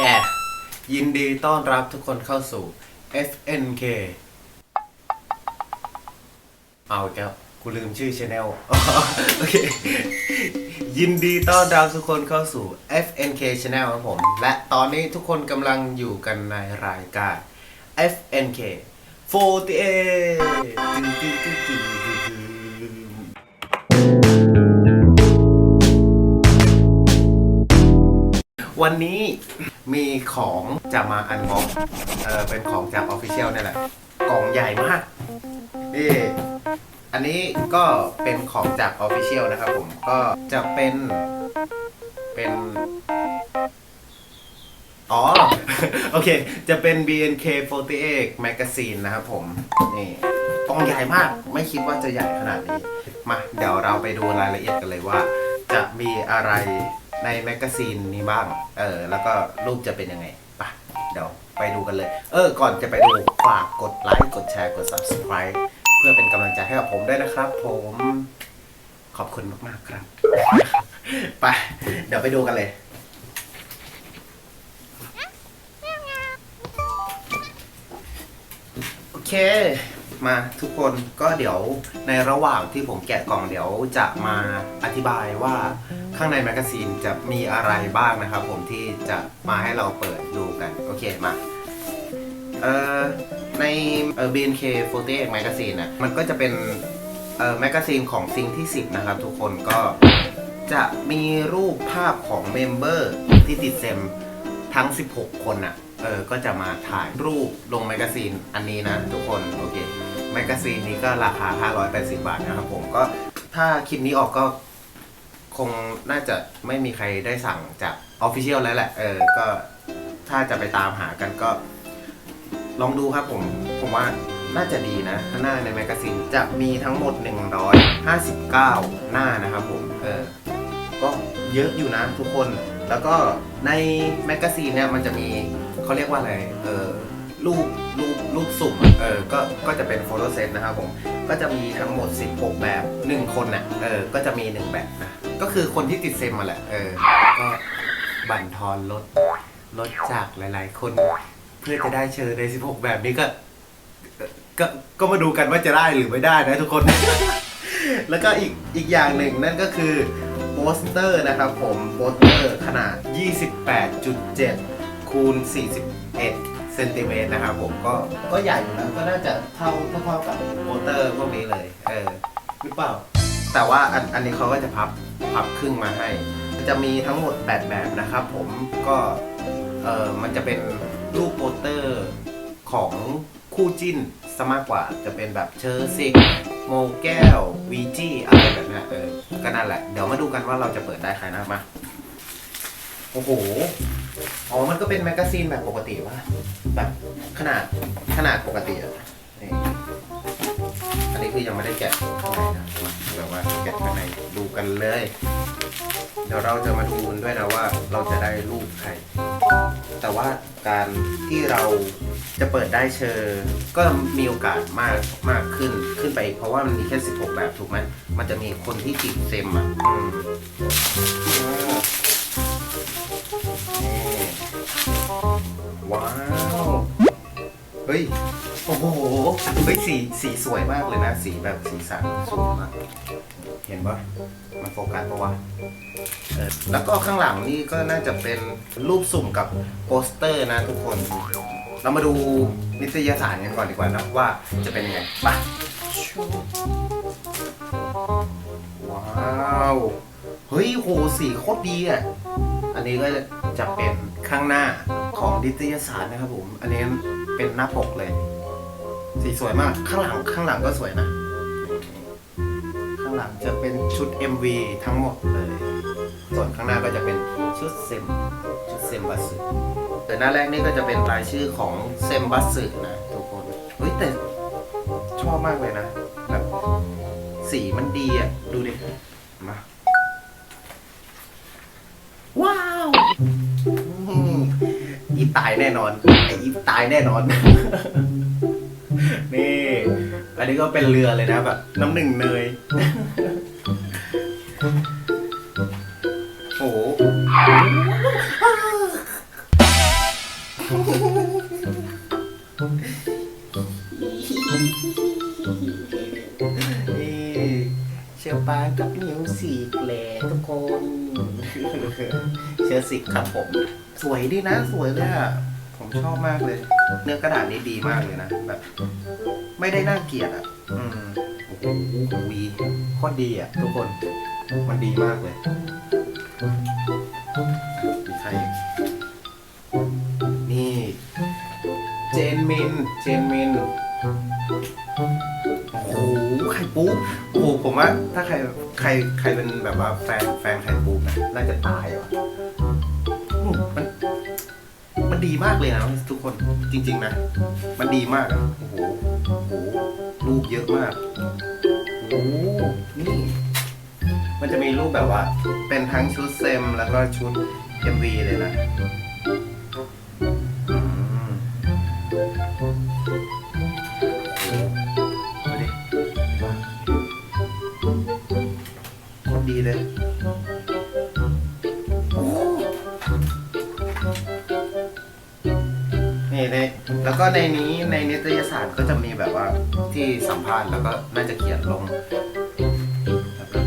แกยินดีต้อนรับทุกคนเข้าสู่ FNK เอาอีกแล้วกูลืมชื่อช anel โอเค ยินดีต้อนรับทุกคนเข้าสู่ FNK Channel ครับผม และตอนนี้ทุกคนกำลังอยู่กันในรายการ FNK 48วันนี้ มีของจะมาอันบ็อกเออเป็นของจากออฟฟิเชียลนี่แหละ กล่องใหญ่มากนี่อันนี้ก็เป็นของจากออฟฟิเชียลนะครับผมก็จะเป็นเป็นอ๋อ โอเค จะเป็น BNK48 Magazine นะครับผม นี่กล่องใหญ่มาก ไม่คิดว่าจะใหญ่ขนาดนี้ มา เดี๋ยวเราไปดูรายละเอียดกันเลยว่า จะมีอะไร ในแมกกาซีนนี้บ้าง เออ แล้วก็รูปจะเป็นยังไงปะเดี๋ยวไปดูกันเลย เออ ก่อนจะไปดูฝากกดไลค์ กดแชร์ กด subscribe เพื่อเป็นกำลังใจให้กับผมด้วยนะครับ ผมขอบคุณมาก ๆ ครับ ไป เดี๋ยวไปดูกันเลย โอเค มาทุกคนก็เดี๋ยวในระหว่างที่ผมแกะกล่องเดี๋ยวจะมาอธิบายว่าข้างในแมกกาซีนจะมีอะไรบ้างนะครับ ผมที่จะมาให้เราเปิดดูกัน โอเคมาเอ่อในเอ่อ BNK48 แมกกาซีนน่ะมันก็จะเป็นเอ่อแมกกาซีนของซิงที่ 10 นะครับ ทุกคนก็จะมีรูปภาพของเมมเบอร์ที่ติดเซมทั้ง 16 คนน่ะ เออก็จะมาถ่ายรูปลงแมกกาซีนอันนี้นะทุกคนโอเคแมกกาซีนนี้ก็ราคา 580 บาทนะครับผมก็ถ้าคลิปนี้ออกก็คงน่าจะไม่มีใครได้สั่งจากออฟฟิเชียลแล้วแหละเออก็ถ้าจะไปตามหากันก็ ลองดูครับผม ผมว่าน่าจะดีนะ หน้าในแมกกาซีนจะมีทั้งหมด 159 หน้านะครับผมเออก็เยอะอยู่นะทุกคน แล้วก็ในแมกกาซีนเนี่ยมันจะมีเขาเรียกว่าอะไรเออรูปรูปรูปสุ่มเออก็ก็จะเป็นโฟโต้เซตนะครับผมก็จะมีทั้งหมด 16 แบบ 1 คนน่ะเออก็จะมี 1 แบบนะก็คือคนที่ติดเซมมาแหละเออก็บั่นทอนลดลดจากหลาย ๆ คนเพื่อจะได้เชิญใน 16 แบบนี้ก็ก็ก็มาดูกันว่าจะได้หรือไม่ได้นะทุกคน แล้วก็อีกอีกอย่างหนึ่งนั่นก็คือ โปสเตอร์นะครับผมโปสเตอร์ขนาด 28.7 คูณ 41 เซนติเมตรนะครับผมก็ก็ใหญ่อยู่นะก็น่าจะเท่าเท่ากับโปสเตอร์พวกนี้เลย เออหรือเปล่า แต่ว่าอันอันนี้เขาก็จะพับพับครึ่งมาให้ จะมีทั้งหมด 8 แบบนะครับผมก็เออมันจะเป็นรูปโปสเตอร์ของคู่จิ้นซะมากกว่าจะเป็นแบบเชอร์ซิกโมแก้ววีจี้อะไรแบบเนี้ยเออก็นั่นแหละ เดี๋ยวมาดูกันว่าเราจะเปิดได้ใครนะมา โอ้โห อ๋อ มันก็เป็นแมกกาซีนแบบปกติว่ะแบบขนาดขนาดปกติอะนี่อันนี้คือยังไม่ได้แกะข้างในนะมาแบบว่าแกะข้างในดูกันเลย เดี๋ยวเราจะมาดูกันด้วยนะว่าเราจะได้รูปใคร แต่ว่าการที่เรา จะเปิดได้เชอร์ก็มีโอกาสมากมากขึ้นขึ้นไป เพราะว่ามันมีแค่ 16 แบบถูกไหมมันจะมีคนที่ติดเซมอะอืมว้าวเฮ้ยโอ้โหเฮ้ยสีสีสวยมากเลยนะ สีแบบสีสันสวยมากเห็นปะมันโฟกัสปะวะแล้วก็ข้างหลังนี่ก็น่าจะเป็นรูปสุ่มกับโปสเตอร์นะทุกคน เรามาดูนิตยสารกันก่อนดีกว่านะว่าจะเป็นยังไงไปว้าว เฮ้ยโหสีโคตรดีอะ อันนี้ก็จะเป็นข้างหน้าของนิตยสารนะครับผม อันนี้เป็นหน้าปกเลย สีสวยมาก ข้างหลังข้างหลังก็สวยนะ ข้างหลังจะเป็นชุด MV ทั้งหมดเลย ส่วนข้างหน้าก็จะเป็นชุดเซมชุดเซมบัส แต่หน้าแรกนี่ก็จะเป็นรายชื่อของเซมบัสสึนะทุกคนเฮ้ยแต่ชอบมากเลยนะ แบบสีมันดีอะ ดูดิ มา ว้าวอีตายแน่นอนไออีตายแน่นอน นี่ อันนี้ก็เป็นเรือเลยนะแบบ น้ำหนึ่งเนย นี่เชอปากับมิวสิกแหละทุกคน เชอสิกครับผม สวยดีนะ สวยเลยอะ ผมชอบมากเลย เนื้อกระดาษนี้ดีมากเลยนะ แบบ ไม่ได้น่าเกลียดอะ อืมโอ้โหวีโคตรดีอะ ทุกคน มันดีมากเลยมีใครอีก เจนมิน โอ้โหไข่ปุ๊กโอ้โหผมว่าถ้าใครใครใครเป็นแบบว่าแฟนแฟนไข่ปุ๊กนะน่าจะตายว่ะอืมมัน มันดีมากเลยนะทุกคนจริง ๆ นะ มันดีมากอะโอ้โหโอ้โหรูปเยอะมากโอ้โหนี่ มันจะมีรูปแบบว่า เป็นทั้งชุดเซมแล้วก็ชุด MV เลยนะ ดีเลยนี่ในแล้วก็ในนี้ในนิตยสารก็จะมีแบบว่าที่สัมภาษณ์แล้วก็น่าจะเขียนลงแบบนั้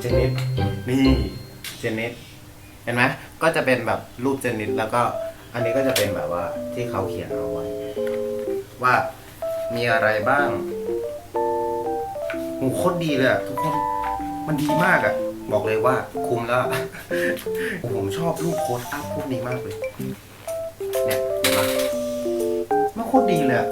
เจนิดนี่เจนิดเห็นไหมก็จะเป็นแบบรูปเจนิดแล้วก็อันนี้ก็จะเป็นแบบว่าที่เขาเขียนเอาไว้ ว่ามีอะไรบ้าง โหโคตรดีเลยอะทุกคนมันดีมากอะบอกเลยว่าคุ้มแล้ว ผมชอบรูปโค้ดอัพพวกนี้มากเลย เนี่ยเห็นปะมันโคตรดีเลยอะ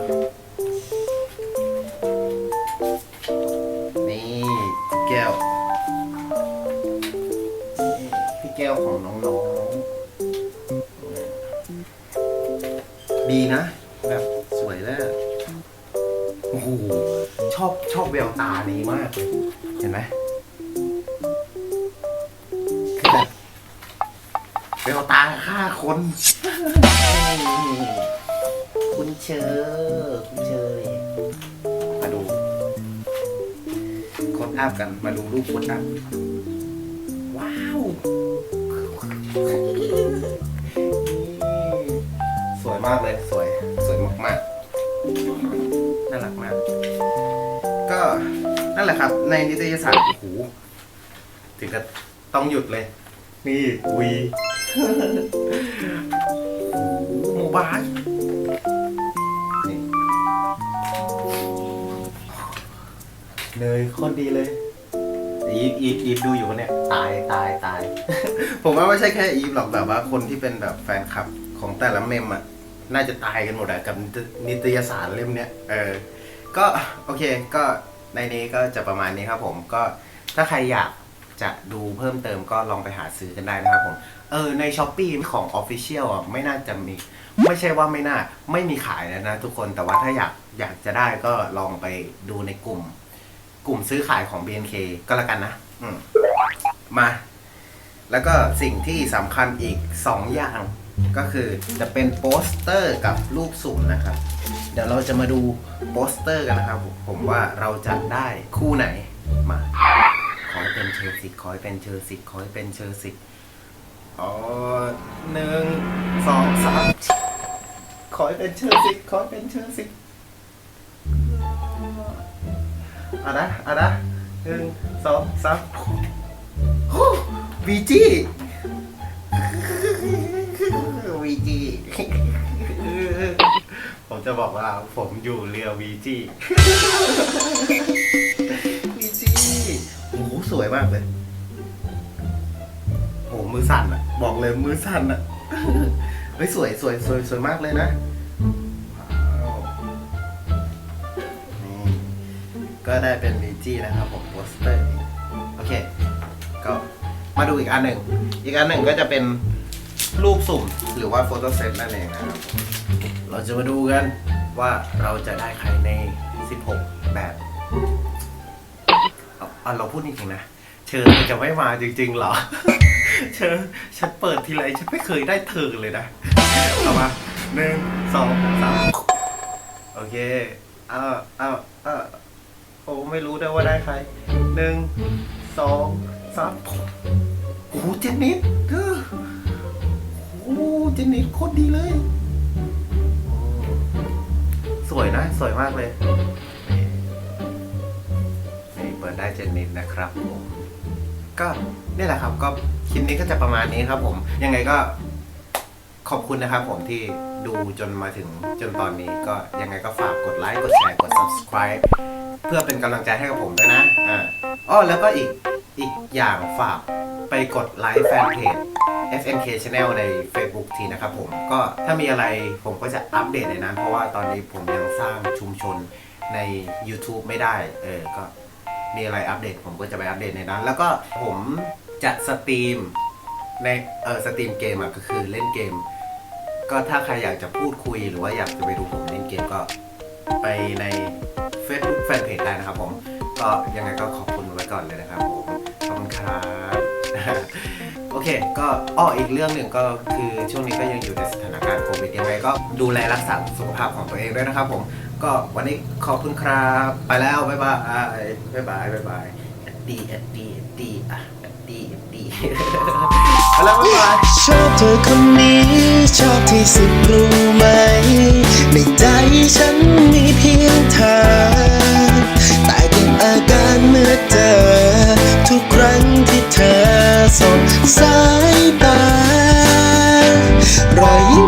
แววตาฆ่าคน คุณเชอคุณเชยมาดูคนอัพกันมาดูรูปคนอัพว้าวสวยมากเลยสวยสวยมากๆน่ารักมาก ก็นั่นแหละครับ ในนิตยสารโอ้โหถึงกับต้องหยุดเลย นี่วี โมบายนี่เนยโคตรดีเลย อีฟอีฟอีฟดูอยู่ปะเนี่ย ตายตายตาย ผมว่าไม่ใช่แค่อีฟหรอกแบบว่าคนที่เป็นแบบแฟนคลับของแต่ละเมมอะน่าจะตายกันหมดอะกับนิตยสารเล่มเนี้ยเออ ก็โอเคก็ในนี้ก็จะประมาณนี้ครับผมก็ถ้าใครอยาก จะดูเพิ่มเติมก็ลองไปหาซื้อกันได้นะครับผม เออในช้อปปีของ Official อะไม่น่าจะมี ไม่ใช่ว่าไม่น่าไม่มีขายแล้วนะทุกคนแต่ว่าถ้าอยากอยากจะได้ก็ลองไปดูในกลุ่ม กลุ่มซื้อขายของ BNK ก็แล้วกันนะ อืมมา แล้วก็สิ่งที่สำคัญอีก 2 อย่างก็คือจะเป็นโปสเตอร์กับรูปสุ่มนะครับ เดี๋ยวเราจะมาดูโปสเตอร์กันนะครับ ผมว่าเราจะได้คู่ไหนมา เป็นเชอร์ซิกขอให้เป็นเชอร์ซิกขอให้เป็นเชอร์ซิกอ๋อหนึ่งสองสามขอให้เป็นเชอร์ซิกขอให้เป็นเชอร์ซิกอะนะอะนะหนึ่งสองสามโอ้วีจีวีจีผมจะบอกว่าผมอยู่เรือวีจี สวยมากเลยโอ้โหมือสั่นอะบอกเลยมือสั่นอะเฮ้ยสวยสวยสวยสวยมากเลยนะว้าวนี่ก็ได้เป็นวีจีนะครับผมโปสเตอร์นี้โอเค ก็มาดูอีกอันหนึ่ง อีกอันหนึ่งก็จะเป็นรูปสุ่มหรือว่าโฟโต้เซตนั่นเองนะครับ เราจะมาดูกันว่าเราจะได้ใครใน 16 แบบเอาเอาเราพูดจริงๆนะเชิญจะไม่มาจริง ๆ เหรอ เชิญฉันเปิดทีไรฉันไม่เคยได้เธอเลยนะเอามาหนึ่งสองสามโอเคเอาเอาเอาโอ้ไม่รู้ด้วยว่าได้ใครหนึ่งสองสามโอ้โหเจนนิดเออโอ้โหเจนนิสโคตรดีเลย สวยนะ สวยมากเลย ปิดได้เจนนิสนะครับผมก็นี่แหละครับก็คลิปนี้ก็จะประมาณนี้ครับผมยังไงก็ขอบคุณนะครับผมที่ดูจนมาถึงจนตอนนี้ก็ยังไงก็ฝากกดไลค์กดแชร์กด subscribe เพื่อเป็นกำลังใจให้กับผมด้วยนะอ่าอ้อแล้วก็อีกอีกอย่างฝากไปกดไลค์แฟนเพจ FNK Channel ใน Facebook ทีนะครับผมก็ถ้ามีอะไรผมก็จะอัปเดตในนั้น เพราะว่าตอนนี้ผมยังสร้างชุมชนใน YouTube ไม่ได้ เออก็ มีอะไรอัปเดตผมก็จะไปอัปเดตในนั้น แล้วก็ผมจะสตรีมในเออสตรีมเกมอะก็คือเล่นเกม ก็ถ้าใครอยากจะพูดคุยหรือว่าอยากจะไปดูผมเล่นเกมก็ไปใน Facebook Fanpage ได้นะครับผม ก็ยังไงก็ขอบคุณไว้ก่อนเลยนะครับผมขอบคุณครับโอเค ก็อ้ออีกเรื่องหนึ่งก็คือช่วงนี้ก็ยังอยู่ในสถานการณ์โควิดยังไงก็ดูแลรักษาสุขภาพของตัวเองด้วยนะครับผม ก็วันนี้ขอบคุณครับ ไปแล้วบ๊ายบายบ๊ายบายบ๊ายบายดีดีดีอะดีดีไปแล้วบ๊ายบายชอบเธอคนนี้ ชอบที่สุดรู้ไหม ในใจฉันมีเพียงเธอ แต่เก็บอาการเมื่อเจอ ทุกรั้ที่เธอส่งสายตารอยยิ้ม